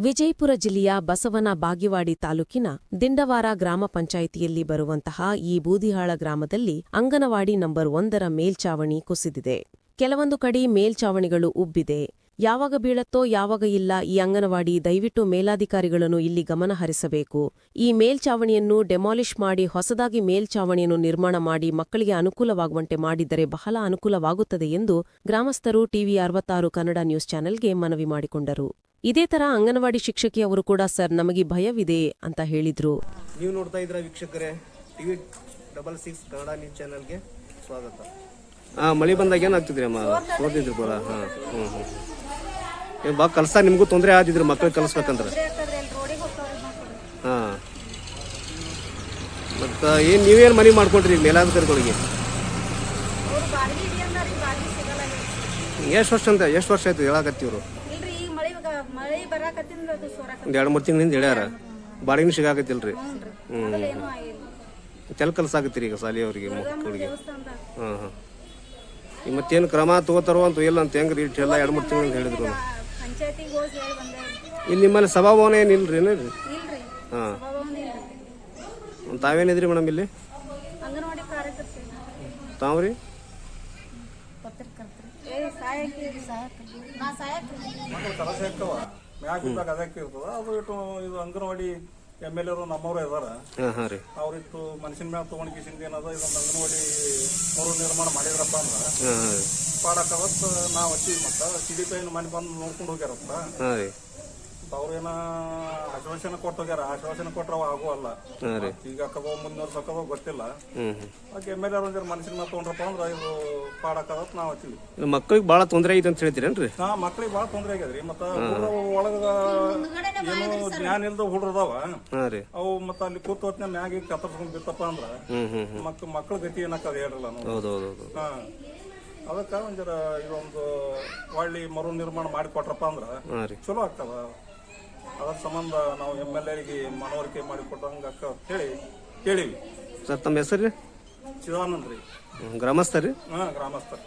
ವಿಜಯಪುರ ಜಿಲ್ಲೆಯ ಬಸವನ ಬಾಗಿವಾಡಿ ತಾಲೂಕಿನ ದಿಂಡವಾರ ಗ್ರಾಮ ಪಂಚಾಯಿತಿಯಲ್ಲಿ ಬರುವಂತಹ ಈ ಬೂದಿಹಾಳ ಗ್ರಾಮದಲ್ಲಿ ಅಂಗನವಾಡಿ ನಂಬರ್ ಒಂದರ ಮೇಲ್ಚಾವಣಿ ಕುಸಿದಿದೆ. ಕೆಲವೊಂದು ಕಡೆ ಮೇಲ್ಚಾವಣಿಗಳು ಉಬ್ಬಿದೆ. ಯಾವಾಗ ಬೀಳತ್ತೋ ಯಾವಾಗ ಇಲ್ಲ ಈ ಅಂಗನವಾಡಿ ದಯವಿಟ್ಟು ಮೇಲಾಧಿಕಾರಿಗಳನ್ನು ಇಲ್ಲಿ ಗಮನ ಹರಿಸಬೇಕು. ಈ ಮೇಲ್ಚಾವಣಿಯನ್ನು ಡೆಮಾಲಿಷ್ ಮಾಡಿ ಹೊಸದಾಗಿ ಮೇಲ್ಚಾವಣಿಯನ್ನು ನಿರ್ಮಾಣ ಮಾಡಿ ಮಕ್ಕಳಿಗೆ ಅನುಕೂಲವಾಗುವಂತೆ ಮಾಡಿದರೆ ಬಹಳ ಅನುಕೂಲವಾಗುತ್ತದೆ ಎಂದು ಗ್ರಾಮಸ್ಥರು ಟಿವಿ ಅರವತ್ತಾರು ಕನ್ನಡ ನ್ಯೂಸ್ ಚಾನೆಲ್ಗೆ ಮನವಿ ಮಾಡಿಕೊಂಡರು. ಇದೇ ತರ ಅಂಗನವಾಡಿ ಶಿಕ್ಷಕಿ ಅವರು ಕೂಡ ಸರ್ ನಮಗೆ ಭಯವಿದೆ ಅಂತ ಹೇಳಿದ್ರು. ನೀವು ನೋಡ್ತಾ ಇದ್ರ ವೀಕ್ಷಕರೇ TV double six Kannada news ಚಾನೆಲ್ಗೆ ಸ್ವಾಗತ. ಹಾಂ ಮಳೆ ಬಂದಾಗ ಏನಾಗ್ತಿದ್ರಿ ಅಮ್ಮ? ಓದಿದ್ರು ಕೂಡ ಹಾಂ ಹ್ಞೂ ಹ್ಞೂ ಏನು ಬಾ ಕಲ್ಸ ನಿಮಗೂ ತೊಂದರೆ ಆದಿದ್ರಿ ಮಕ್ಳಿಗೆ ಕಲಿಸ್ಬೇಕಂದ್ರೆ. ಹಾಂ. ಮತ್ತು ಏನು ನೀವೇನು ಮನೆ ಮಾಡ್ಕೊಂಡ್ರಿ ಮೇಲಾಧಿಕಾರಿಗಳಿಗೆ. ಎಷ್ಟು ವರ್ಷ ಅಂತ ಎಷ್ಟು ವರ್ಷ ಆಯ್ತು ಹೇಳಾಕತ್ತಿವ್ರು ಒಂದು ಎರಡು ಮೂರು ತಿಂಗಳಿಂದ ಹೇಳ್ಯಾರ. ಬಾಡಿಗೆ ಸಿಗಾಕತ್ತಿಲ್ರಿ. ಹ್ಮ್. ಹ್ಞೂ ಆಗಿಲ್ಲ ತೆಲ್ ಕಲ್ಸಾಕತ್ತೀರಿ ಈಗ ಸಾಲಿಯವರಿಗೆ ಮಕ್ಕಳಿಗೆ. ಹ್ಮ್ ಹಾಂ ಹಾಂ ಈಗ ಮತ್ತೇನು ಕ್ರಮ ತಗೋತಾರೋ ಅಂತ ಇಲ್ಲ ಅಂತ ಹೆಂಗ್ರಿ? ಎಲ್ಲ ಎರಡು ಮೂರು ತಿಂಗಳಿಂದ ಹೇಳಿದ್ರು. ಪಂಚಾಯತಿಗೆ ಹೋಗಿ ಹೇಳಿ ಬಂದೆ. ಇಲ್ಲಿ ನಿಮ್ಮಲ್ಲಿ ಸಭಾಭವನ ಏನಿಲ್ರಿ ಏನ್ರಿ ಇಲ್ರಿ? ಹಾಂ. ಸಭಾಭವನ ಇಲ್ರಿ. ತಾವೇನಿದ್ರಿ ಮೇಡಮ್ ಇಲ್ಲಿ? ಅಂಗನವಾಡಿ ಕಾರ್ಯಕರ್ತೆ. ತಾವ್ರಿ? ಪತ್ರಕರ್ತರು. ಏ ಸಹಾಯಕಿ ಸಹಾಯಕ ನಾ ಸಹಾಯಕ ಮಕ್ಕಳು ಕಲಸ ಇರ್ತವ ಮ್ಯಾಗ ಬಿದ್ದಾಗ ಅದಕ್ಕೆ ಇರ್ತದ. ಅದು ಇಟ್ಟು ಇದು ಅಂಗನವಾಡಿ ಎಂ ಎಲ್ ಎರು ನಮ್ಮವ್ರು ಇದಾರ. ಹಾಂ ಹಾಂ ರೀ. ಅವ್ರಿಟ್ಟು ಮನುಷ್ಯನ ಮ್ಯಾಲ ತಗೊಂಡ್ ಕಿಸಿಂದ ಏನದ ಇದೊಂದು ಅಂಗನವಾಡಿ ಮರು ನಿರ್ಮಾಣ ಮಾಡಿದ್ರಪ್ಪ ಅಂದ್ರೆ ಹಾಂ ಹಾಂ ರೀ. ಪಾಡಕ್ಕವತ್ ನಾವು ಹಚ್ಚಿವಿ ಮತ್ತ ಸಿ ಡಿ ಪಿ ಮನೆ ಬಂದು ನೋಡ್ಕೊಂಡು ಹೋಗ್ಯಾರಪ್ಪ. ಹಾಂ ರೀ. ಅವ್ರೇನ ಆಶ್ವಾಸನೆ ಕೊಟ್ಟು ಹೋಗ್ಯಾರ. ಆಶ್ವಾಸನೆ ಕೊಟ್ರವ ಆಗುವಲ್ಲ ಹಾಂ ರೀ. ಈಗ ಹಾಕದೋ ಮುಂದಿನ ವರ್ಷ ಗೊತ್ತಿಲ್ಲ. ಹ್ಞೂ ಹ್ಞೂ ಎಂ ಎಲ್ ಎರ್ ಮನುಷ್ಯನ ಮ್ಯಾಲ ತಗೊಂಡ್ರಪ್ಪ ಅಂದ್ರೆ ಇದು ಪಾಡಕ್ಕವತ್ ನಾವು ಹಚ್ಚಿವಿ ಮಕ್ಕಳಿಗೆ ಭಾಳ ತೊಂದರೆ ಐತೆ ಅಂತ ಹೇಳ್ತೀರೇನ್ರಿ? ನಾ ಮಕ್ಳಿಗೆ ಭಾಳ ತೊಂದರೆ ಆಗ್ಯದ್ರಿ. ಮತ್ತ ಹುಡ್ರು ಒಳಗ ಏನು ಜ್ಞಾನ ಇಲ್ದ ಹುಡ್ರದಾವ. ಹಾಂ ರೀ. ಅವು ಮತ್ತ ಅಲ್ಲಿ ಕೂತ್ ಹೊತ್ತಿನ ಮ್ಯಾಗ ಕತ್ತರ್ಸ್ಕೊಂಡ್ ಬಿತ್ತಪ್ಪ ಅಂದ್ರ ಹ್ಞೂ ಹ್ಞೂ ಹ್ಞೂ ಮಕ್ ಮಕ್ಳ ಗತಿ ಏನಕ್ಕದ ಹೇಳ್ರಲ್ಲ ನಾವು. ಹೌದು ಹೌದು ಹೌದು ಹಾ. ಅದಕ್ಕ ಒಂದರ ಇದೊಂದು ಒಳ್ಳಿ ಮರು ನಿರ್ಮಾಣ ಮಾಡಿಕೊಟ್ರಪ್ಪ ಅಂದ್ರ ಹಾಂ ರೀ. ಚಲೋ ಆಗ್ತದ. ಅದರ ಸಂಬಂಧ ನಾವು ಎಂ ಎಲ್ ಎರಿಗೆ ಮನವರಿಕೆ ಮಾಡಿ ಕೊಟ್ಟಂಗ ಅಕ್ಕ ಹೇಳಿ ಕೇಳಿವಿ. ಸರ್ ತಮ್ಮ ಹೆಸರು ಚಿದಾನಂದ್ ರೀ. ಗ್ರಾಮಸ್ಥ ರೀ? ಹಾ ಗ್ರಾಮಸ್ಥರು